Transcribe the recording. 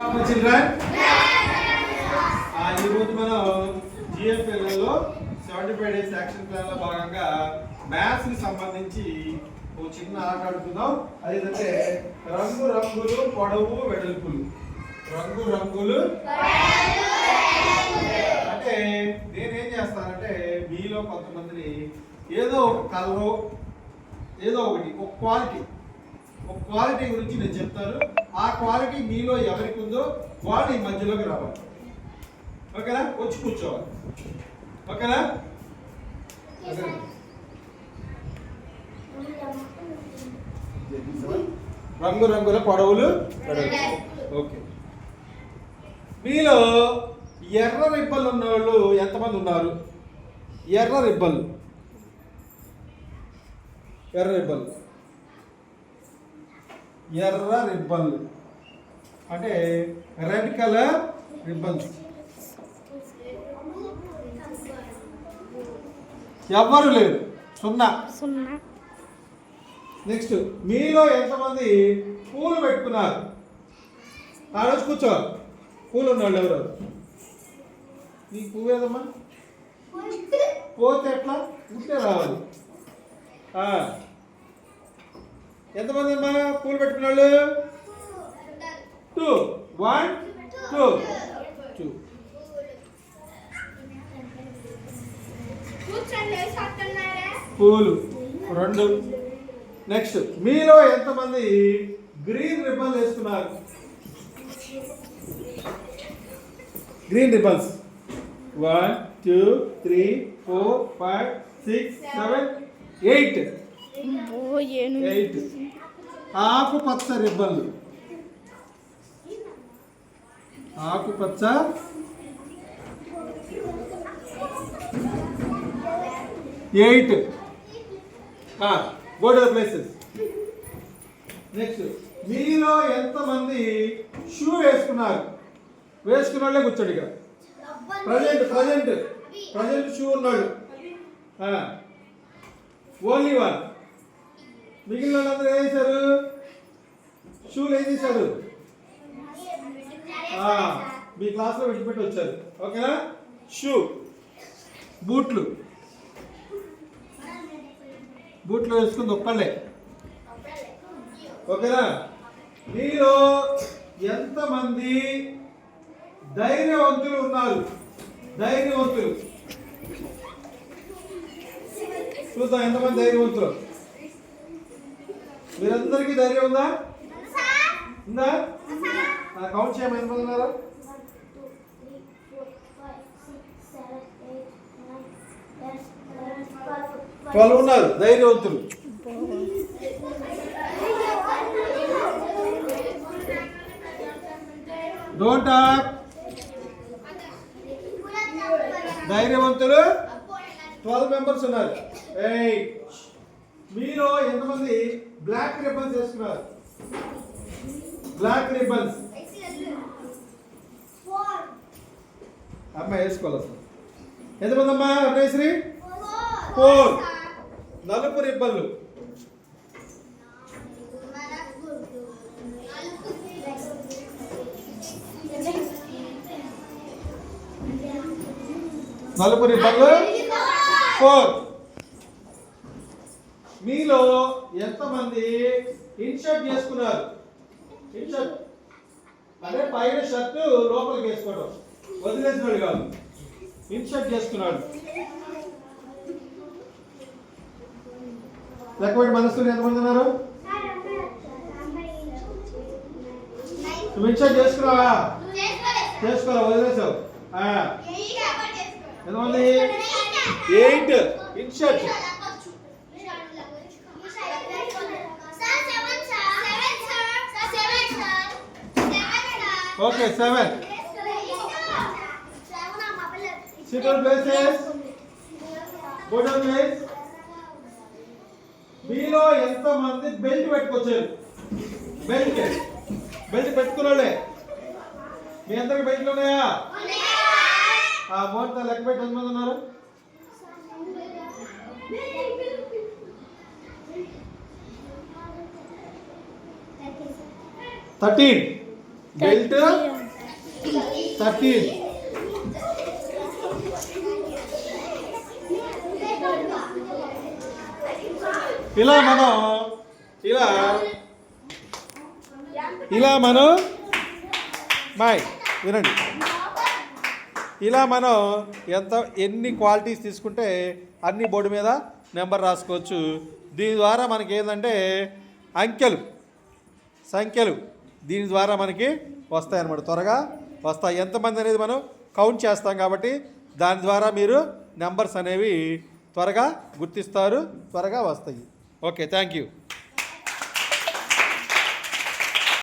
Children ఈరోజు మనం జిఎఫ్ఎల్ఏలో సెవెంటీ ఫైవ్ డేస్ యాక్షన్ ప్లాన్లో భాగంగా మ్యాథ్స్కి సంబంధించి ఒక చిన్న ఆట ఆడుకుందాం. అదేంటంటే రంగు రంగులు పొడవు వెడల్పులు. రంగు రంగులు అంటే నేనేం చేస్తానంటే మీలో కొంతమందిని ఏదో ఒక కలరు ఏదో ఒకటి ఒక క్వాలిటీ ఒక క్వాలిటీ గురించి నేను చెప్తాను. ఆ క్వాలిటీ మీలో ఎవరికి ఉందో వాళ్ళు ఈ మధ్యలోకి రావాలి. ఓకేనా? వచ్చి కూర్చోవాలి. ఓకేనా? రంగు రంగుల పొడవులు ఓకే. మీలో ఎర్ర రిబ్బలు ఉన్న వాళ్ళు ఎంతమంది ఉన్నారు? ఎర్ర రిబ్బలు. ఎర్ర రిబ్బలు. ఎర్ర రిబ్బన్లు. అంటే రెడ్ కలర్ రిబ్బన్స్. ఎవ్వరు లేరు. సున్నా. సున్నా. నెక్స్ట్ మీలో ఎంతమంది పూలు పెట్టుకున్నారు? ఆడొచ్చి కూర్చో పూలు ఉన్నవాళ్ళు ఎవరు? నీ పువ్వు ఏదమ్మా? పోతే ఎట్లా? ఉంటే రావాలి. ఆ. ఎంతమంది అమ్మా పూలు పెట్టుకున్న వాళ్ళు టూ వన్ టూ టూ పూలు. రెండు. నెక్స్ట్ మీలో ఎంతమంది గ్రీన్ రిబ్బన్ వేసుకున్నారు green ribbons. One two three four five six seven eight eight ఆకుపచ్చ రిబ్బన్లు ఆకుపచ్చ eight. Go to places next మీలో ఎంతమంది షూ వేసుకున్నారు? వేసుకున్న వాళ్ళే కూర్చోడు ఇక. ప్రజెంట్ ప్రజెంట్ ప్రజెంట్ షూ ఉన్నాడు. ఓన్లీ వన్ మిగిలిన వాళ్ళందరూ ఏం చేశారు? షూలు ఏం చేశారు? మీ క్లాస్లో విడిచిపెట్టి వచ్చారు. ఓకేనా? షూ బూట్లు. బూట్లు వేసుకుంది ఒక్కళ్ళే ఓకేనా? మీలో ఎంతమంది ధైర్యవంతులు ఉన్నారు? ధైర్యవంతులు. చూద్దాం ఎంతమంది ధైర్యవంతులు? మీరందరికీ ధైర్యం ఉందా? ఉందా? నా కౌంట్ చేయమని ఎంతమంది ట్వెల్వ్ ఉన్నారు ధైర్యవంతులు. డోంట్ టాక్ ధైర్యవంతులు. ట్వెల్వ్ మెంబర్స్ ఉన్నారు. ఎయిట్ మీలో ఎంతమంది బ్లాక్ రిబన్స్ వేసుకున్నారు బ్లాక్ రిబన్స్ అమ్మాయి వేసుకోవాలి అసలు ఎంతమంది అమ్మా? అభ్యశ్రీ ఫోర్. నలుపు రిబ్బన్లు. నలుపు రిబ్బన్లు. ఫోర్. మీలో ఎంతమంది ఇన్షర్ట్ చేసుకున్నారు? ఇన్షర్ట్ అంటే పైన షర్ట్ లోపలికి వేసుకోవడం వదిలేసినాడు కాదు. ఇన్షర్ట్ చేసుకున్నాడు. లెక్కబెట్టి మనసులు ఎంతమంది ఉన్నారు? నువ్వు ఇన్షర్ట్ చేసుకున్నావా? చేసుకోవాలా వదిలేసావు. ఎంతమంది? Eight. In shirt okay seven sit on places go place మీలో ఎంత మంది బెల్ట్ పెట్టుకొచ్చారు? బెల్ట్ బెల్ట్ పెట్టుకున్నాడే. మీ అందరికి బెల్ట్లు ఉన్నాయా? ఆ మోటార్ లెక్క పెట్టి ఎంతమంది ఉన్నారు? థర్టీన్ బెల్ట్ థర్టీన్ ఇలా మనం ఇలా. ఇలా మనం బాయ్ వినండి. ఇలా మనం ఎంత ఎన్ని క్వాలిటీస్ తీసుకుంటే అన్ని బోర్డు మీద నెంబర్ రాసుకోవచ్చు. దీని ద్వారా మనకి ఏంటంటే అంకెలు సంఖ్యలు. దీని ద్వారా మనకి వస్తాయన్నమాట. త్వరగా వస్తాయి. ఎంతమంది అనేది మనం కౌంట్ చేస్తాం కాబట్టి దాని ద్వారా మీరు నెంబర్స్ అనేవి త్వరగా గుర్తిస్తారు. త్వరగా వస్తాయి. Okay thank you